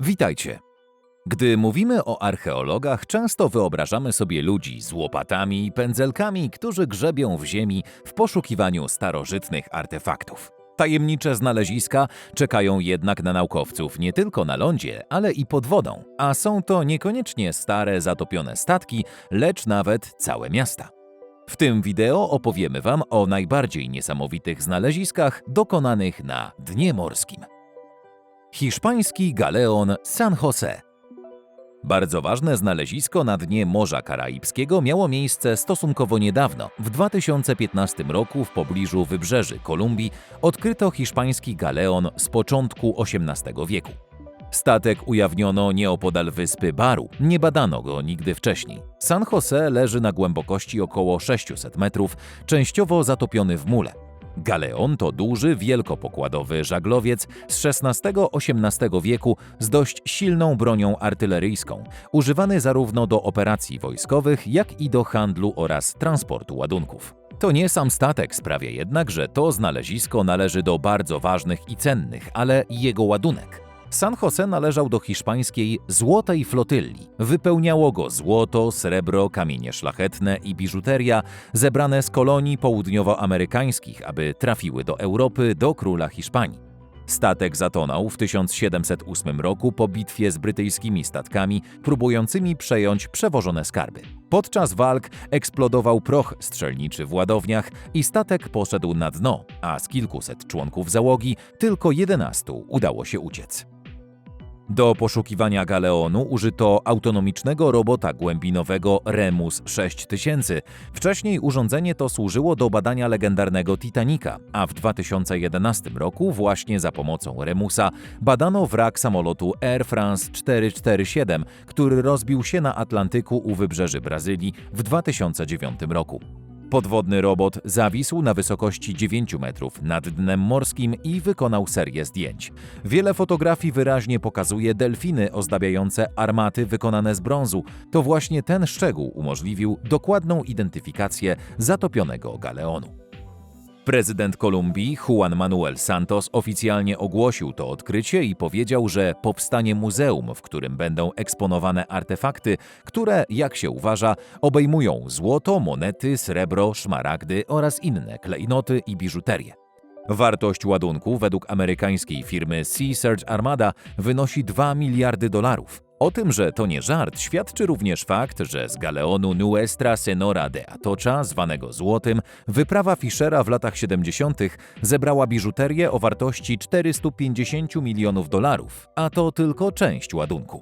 Witajcie. Gdy mówimy o archeologach, często wyobrażamy sobie ludzi z łopatami i pędzelkami, którzy grzebią w ziemi w poszukiwaniu starożytnych artefaktów. Tajemnicze znaleziska czekają jednak na naukowców nie tylko na lądzie, ale i pod wodą, a są to niekoniecznie stare, zatopione statki, lecz nawet całe miasta. W tym wideo opowiemy Wam o najbardziej niesamowitych znaleziskach dokonanych na dnie morskim. Hiszpański galeon San Jose. Bardzo ważne znalezisko na dnie Morza Karaibskiego miało miejsce stosunkowo niedawno. W 2015 roku w pobliżu wybrzeży Kolumbii odkryto hiszpański galeon z początku XVIII wieku. Statek ujawniono nieopodal wyspy Baru, nie badano go nigdy wcześniej. San Jose leży na głębokości około 600 metrów, częściowo zatopiony w mule. Galeon to duży, wielkopokładowy żaglowiec z XVI-XVIII wieku z dość silną bronią artyleryjską, używany zarówno do operacji wojskowych, jak i do handlu oraz transportu ładunków. To nie sam statek sprawia jednak, że to znalezisko należy do bardzo ważnych i cennych, ale jego ładunek. San Jose należał do hiszpańskiej Złotej Flotylli. Wypełniało go złoto, srebro, kamienie szlachetne i biżuteria zebrane z kolonii południowoamerykańskich, aby trafiły do Europy do króla Hiszpanii. Statek zatonął w 1708 roku po bitwie z brytyjskimi statkami próbującymi przejąć przewożone skarby. Podczas walk eksplodował proch strzelniczy w ładowniach i statek poszedł na dno, a z kilkuset członków załogi tylko 11 udało się uciec. Do poszukiwania galeonu użyto autonomicznego robota głębinowego Remus 6000. Wcześniej urządzenie to służyło do badania legendarnego Titanica, a w 2011 roku właśnie za pomocą Remusa badano wrak samolotu Air France 447, który rozbił się na Atlantyku u wybrzeży Brazylii w 2009 roku. Podwodny robot zawisł na wysokości 9 metrów nad dnem morskim i wykonał serię zdjęć. Wiele fotografii wyraźnie pokazuje delfiny ozdabiające armaty wykonane z brązu. To właśnie ten szczegół umożliwił dokładną identyfikację zatopionego galeonu. Prezydent Kolumbii Juan Manuel Santos oficjalnie ogłosił to odkrycie i powiedział, że powstanie muzeum, w którym będą eksponowane artefakty, które, jak się uważa, obejmują złoto, monety, srebro, szmaragdy oraz inne klejnoty i biżuterię. Wartość ładunku według amerykańskiej firmy Sea Search Armada wynosi 2 miliardy dolarów. O tym, że to nie żart, świadczy również fakt, że z galeonu Nuestra Senora de Atocha, zwanego Złotym, wyprawa Fischera w latach 70. zebrała biżuterię o wartości 450 milionów dolarów, a to tylko część ładunku.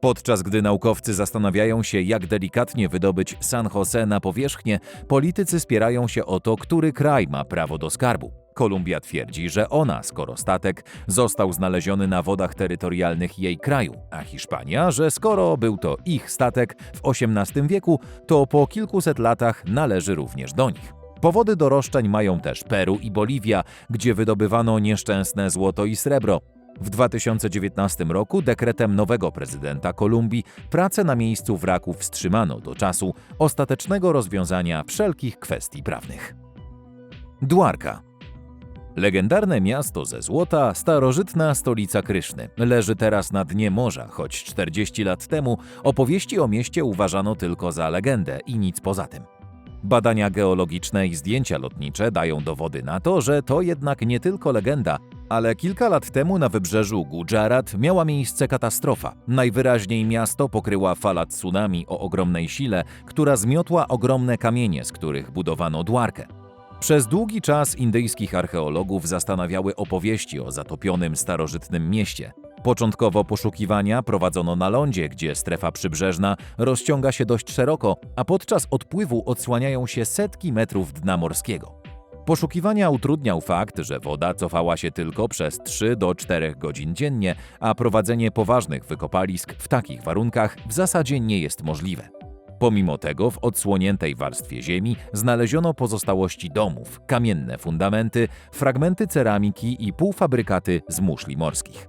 Podczas gdy naukowcy zastanawiają się, jak delikatnie wydobyć San Jose na powierzchnię, politycy spierają się o to, który kraj ma prawo do skarbu. Kolumbia twierdzi, że ona, skoro statek został znaleziony na wodach terytorialnych jej kraju, a Hiszpania, że skoro był to ich statek w XVIII wieku, to po kilkuset latach należy również do nich. Powody do roszczeń mają też Peru i Boliwia, gdzie wydobywano nieszczęsne złoto i srebro. W 2019 roku dekretem nowego prezydenta Kolumbii pracę na miejscu wraków wstrzymano do czasu ostatecznego rozwiązania wszelkich kwestii prawnych. Dwarka Legendarne miasto ze złota, starożytna stolica Kryszny, leży teraz na dnie morza, choć 40 lat temu opowieści o mieście uważano tylko za legendę i nic poza tym. Badania geologiczne i zdjęcia lotnicze dają dowody na to, że to jednak nie tylko legenda, ale kilka lat temu na wybrzeżu Gujarat miała miejsce katastrofa. Najwyraźniej miasto pokryła fala tsunami o ogromnej sile, która zmiotła ogromne kamienie, z których budowano dwarkę. Przez długi czas indyjskich archeologów zastanawiały opowieści o zatopionym starożytnym mieście. Początkowo poszukiwania prowadzono na lądzie, gdzie strefa przybrzeżna rozciąga się dość szeroko, a podczas odpływu odsłaniają się setki metrów dna morskiego. Poszukiwania utrudniał fakt, że woda cofała się tylko przez 3 do 4 godzin dziennie, a prowadzenie poważnych wykopalisk w takich warunkach w zasadzie nie jest możliwe. Pomimo tego w odsłoniętej warstwie ziemi znaleziono pozostałości domów, kamienne fundamenty, fragmenty ceramiki i półfabrykaty z muszli morskich.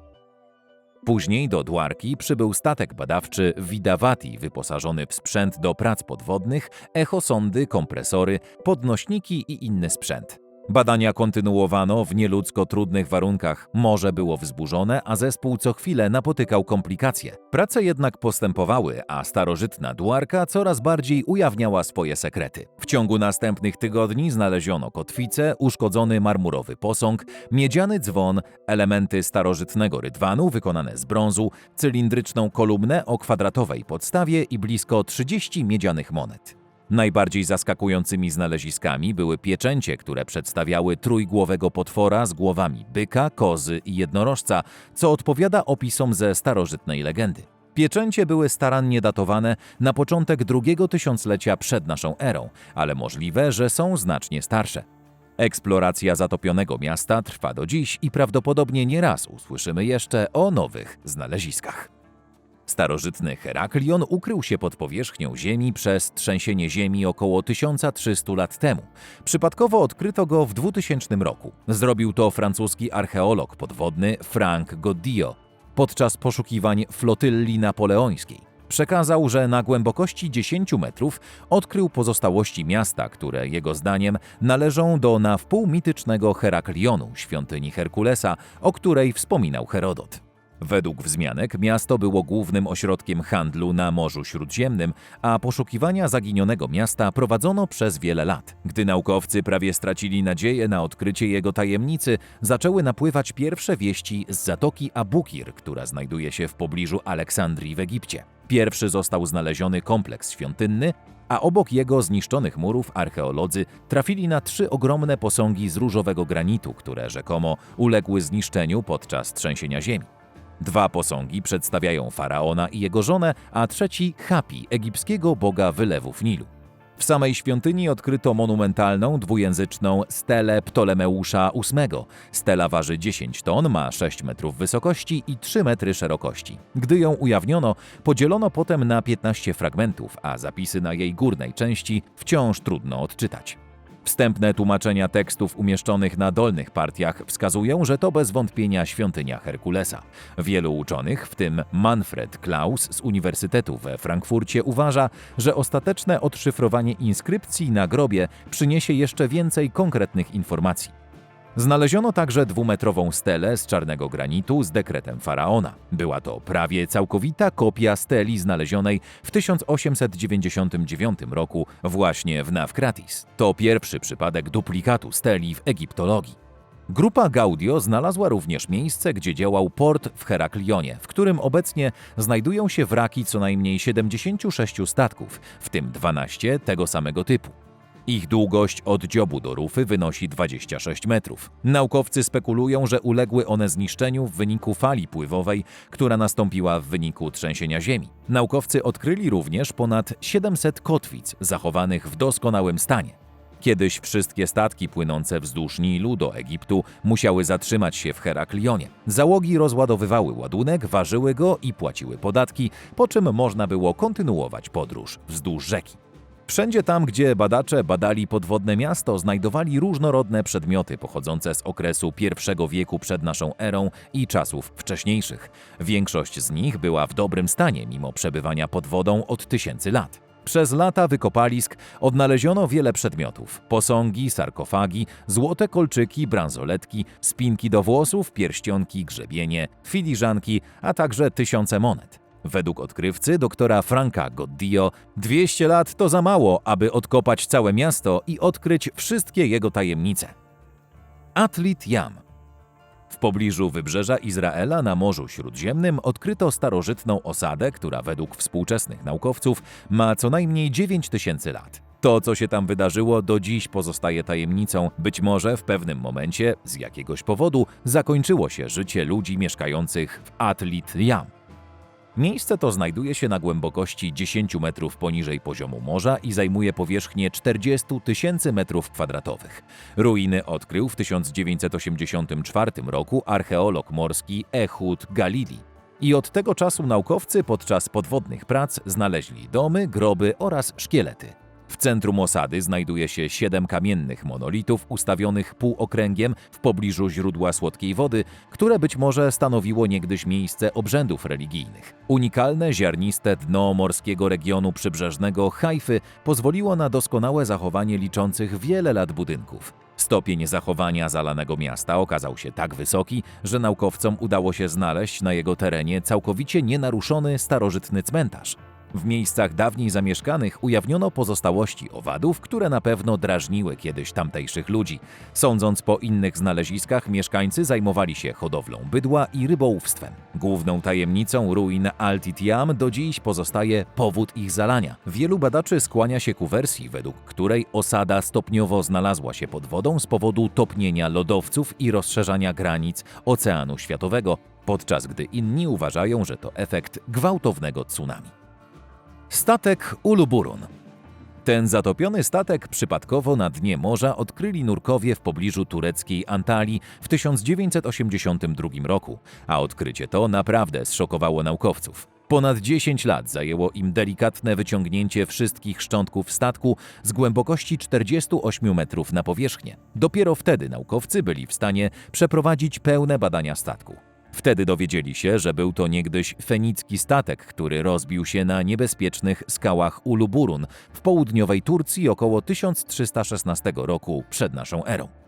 Później do Dwarki przybył statek badawczy Vidavati wyposażony w sprzęt do prac podwodnych, echosondy, kompresory, podnośniki i inny sprzęt. Badania kontynuowano w nieludzko trudnych warunkach. Morze było wzburzone, a zespół co chwilę napotykał komplikacje. Prace jednak postępowały, a starożytna duarka coraz bardziej ujawniała swoje sekrety. W ciągu następnych tygodni znaleziono kotwicę, uszkodzony marmurowy posąg, miedziany dzwon, elementy starożytnego rydwanu wykonane z brązu, cylindryczną kolumnę o kwadratowej podstawie i blisko 30 miedzianych monet. Najbardziej zaskakującymi znaleziskami były pieczęcie, które przedstawiały trójgłowego potwora z głowami byka, kozy i jednorożca, co odpowiada opisom ze starożytnej legendy. Pieczęcie były starannie datowane na początek drugiego tysiąclecia przed naszą erą, ale możliwe, że są znacznie starsze. Eksploracja zatopionego miasta trwa do dziś i prawdopodobnie nieraz usłyszymy jeszcze o nowych znaleziskach. Starożytny Heraklion ukrył się pod powierzchnią Ziemi przez trzęsienie Ziemi około 1300 lat temu. Przypadkowo odkryto go w 2000 roku. Zrobił to francuski archeolog podwodny Frank Goddio podczas poszukiwań flotylli napoleońskiej. Przekazał, że na głębokości 10 metrów odkrył pozostałości miasta, które jego zdaniem należą do na wpół mitycznego Heraklionu, świątyni Herkulesa, o której wspominał Herodot. Według wzmianek miasto było głównym ośrodkiem handlu na Morzu Śródziemnym, a poszukiwania zaginionego miasta prowadzono przez wiele lat. Gdy naukowcy prawie stracili nadzieję na odkrycie jego tajemnicy, zaczęły napływać pierwsze wieści z zatoki Abukir, która znajduje się w pobliżu Aleksandrii w Egipcie. Pierwszy został znaleziony kompleks świątynny, a obok jego zniszczonych murów archeolodzy trafili na trzy ogromne posągi z różowego granitu, które rzekomo uległy zniszczeniu podczas trzęsienia ziemi. Dwa posągi przedstawiają faraona i jego żonę, a trzeci Hapi, egipskiego boga wylewów Nilu. W samej świątyni odkryto monumentalną, dwujęzyczną stelę Ptolemeusza VIII. Stela waży 10 ton, ma 6 metrów wysokości i 3 metry szerokości. Gdy ją ujawniono, podzielono potem na 15 fragmentów, a zapisy na jej górnej części wciąż trudno odczytać. Wstępne tłumaczenia tekstów umieszczonych na dolnych partiach wskazują, że to bez wątpienia świątynia Herkulesa. Wielu uczonych, w tym Manfred Klaus z Uniwersytetu we Frankfurcie, uważa, że ostateczne odszyfrowanie inskrypcji na grobie przyniesie jeszcze więcej konkretnych informacji. Znaleziono także dwumetrową stelę z czarnego granitu z dekretem faraona. Była to prawie całkowita kopia steli znalezionej w 1899 roku właśnie w Navkratis. To pierwszy przypadek duplikatu steli w egiptologii. Grupa Gaudio znalazła również miejsce, gdzie działał port w Heraklionie, w którym obecnie znajdują się wraki co najmniej 76 statków, w tym 12 tego samego typu. Ich długość od dziobu do rufy wynosi 26 metrów. Naukowcy spekulują, że uległy one zniszczeniu w wyniku fali pływowej, która nastąpiła w wyniku trzęsienia ziemi. Naukowcy odkryli również ponad 700 kotwic zachowanych w doskonałym stanie. Kiedyś wszystkie statki płynące wzdłuż Nilu do Egiptu musiały zatrzymać się w Heraklionie. Załogi rozładowywały ładunek, ważyły go i płaciły podatki, po czym można było kontynuować podróż wzdłuż rzeki. Wszędzie tam, gdzie badacze badali podwodne miasto, znajdowali różnorodne przedmioty pochodzące z okresu I wieku przed naszą erą i czasów wcześniejszych. Większość z nich była w dobrym stanie, mimo przebywania pod wodą od tysięcy lat. Przez lata wykopalisk odnaleziono wiele przedmiotów: posągi, sarkofagi, złote kolczyki, bransoletki, spinki do włosów, pierścionki, grzebienie, filiżanki, a także tysiące monet. Według odkrywcy doktora Franka Goddio 200 lat to za mało, aby odkopać całe miasto i odkryć wszystkie jego tajemnice. Atlit Yam w pobliżu wybrzeża Izraela na Morzu Śródziemnym odkryto starożytną osadę, która według współczesnych naukowców ma co najmniej 9 tysięcy lat. To, co się tam wydarzyło, do dziś pozostaje tajemnicą. Być może w pewnym momencie, z jakiegoś powodu, zakończyło się życie ludzi mieszkających w Atlit Yam. Miejsce to znajduje się na głębokości 10 metrów poniżej poziomu morza i zajmuje powierzchnię 40 tysięcy metrów kwadratowych. Ruiny odkrył w 1984 roku archeolog morski Ehud Galili. I od tego czasu naukowcy podczas podwodnych prac znaleźli domy, groby oraz szkielety. W centrum osady znajduje się siedem kamiennych monolitów ustawionych półokręgiem w pobliżu źródła słodkiej wody, które być może stanowiło niegdyś miejsce obrzędów religijnych. Unikalne ziarniste dno morskiego regionu przybrzeżnego Hajfy pozwoliło na doskonałe zachowanie liczących wiele lat budynków. Stopień zachowania zalanego miasta okazał się tak wysoki, że naukowcom udało się znaleźć na jego terenie całkowicie nienaruszony starożytny cmentarz. W miejscach dawniej zamieszkanych ujawniono pozostałości owadów, które na pewno drażniły kiedyś tamtejszych ludzi. Sądząc po innych znaleziskach, mieszkańcy zajmowali się hodowlą bydła i rybołówstwem. Główną tajemnicą ruin Altitiam do dziś pozostaje powód ich zalania. Wielu badaczy skłania się ku wersji, według której osada stopniowo znalazła się pod wodą z powodu topnienia lodowców i rozszerzania granic Oceanu Światowego, podczas gdy inni uważają, że to efekt gwałtownego tsunami. Statek Uluburun. Ten zatopiony statek przypadkowo na dnie morza odkryli nurkowie w pobliżu tureckiej Antalii w 1982 roku, a odkrycie to naprawdę zszokowało naukowców. Ponad 10 lat zajęło im delikatne wyciągnięcie wszystkich szczątków statku z głębokości 48 metrów na powierzchnię. Dopiero wtedy naukowcy byli w stanie przeprowadzić pełne badania statku. Wtedy dowiedzieli się, że był to niegdyś fenicki statek, który rozbił się na niebezpiecznych skałach Uluburun w południowej Turcji około 1316 roku przed naszą erą.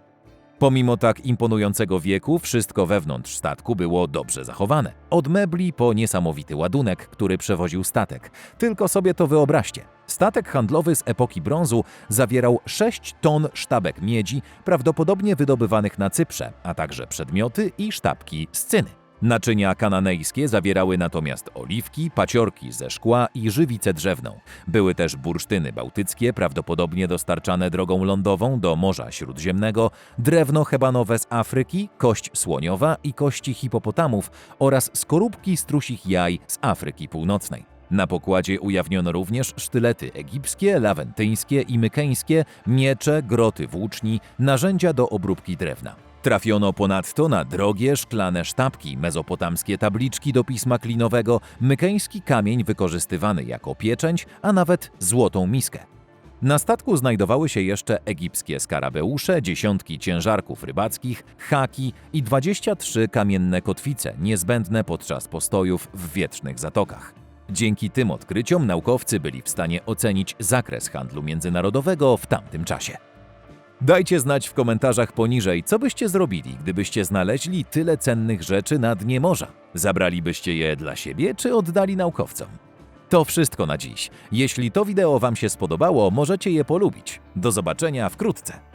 Pomimo tak imponującego wieku, wszystko wewnątrz statku było dobrze zachowane. Od mebli po niesamowity ładunek, który przewoził statek. Tylko sobie to wyobraźcie. Statek handlowy z epoki brązu zawierał 6 ton sztabek miedzi, prawdopodobnie wydobywanych na Cyprze, a także przedmioty i sztabki z cyny. Naczynia kananejskie zawierały natomiast oliwki, paciorki ze szkła i żywicę drzewną. Były też bursztyny bałtyckie, prawdopodobnie dostarczane drogą lądową do Morza Śródziemnego, drewno hebanowe z Afryki, kość słoniowa i kości hipopotamów oraz skorupki strusich jaj z Afryki Północnej. Na pokładzie ujawniono również sztylety egipskie, lawentyńskie i mykeńskie, miecze, groty włóczni, narzędzia do obróbki drewna. Trafiono ponadto na drogie szklane sztabki, mezopotamskie tabliczki do pisma klinowego, mykeński kamień wykorzystywany jako pieczęć, a nawet złotą miskę. Na statku znajdowały się jeszcze egipskie skarabeusze, dziesiątki ciężarków rybackich, haki i 23 kamienne kotwice niezbędne podczas postojów w wietrznych zatokach. Dzięki tym odkryciom naukowcy byli w stanie ocenić zakres handlu międzynarodowego w tamtym czasie. Dajcie znać w komentarzach poniżej, co byście zrobili, gdybyście znaleźli tyle cennych rzeczy na dnie morza. Zabralibyście je dla siebie, czy oddali naukowcom? To wszystko na dziś. Jeśli to wideo Wam się spodobało, możecie je polubić. Do zobaczenia wkrótce.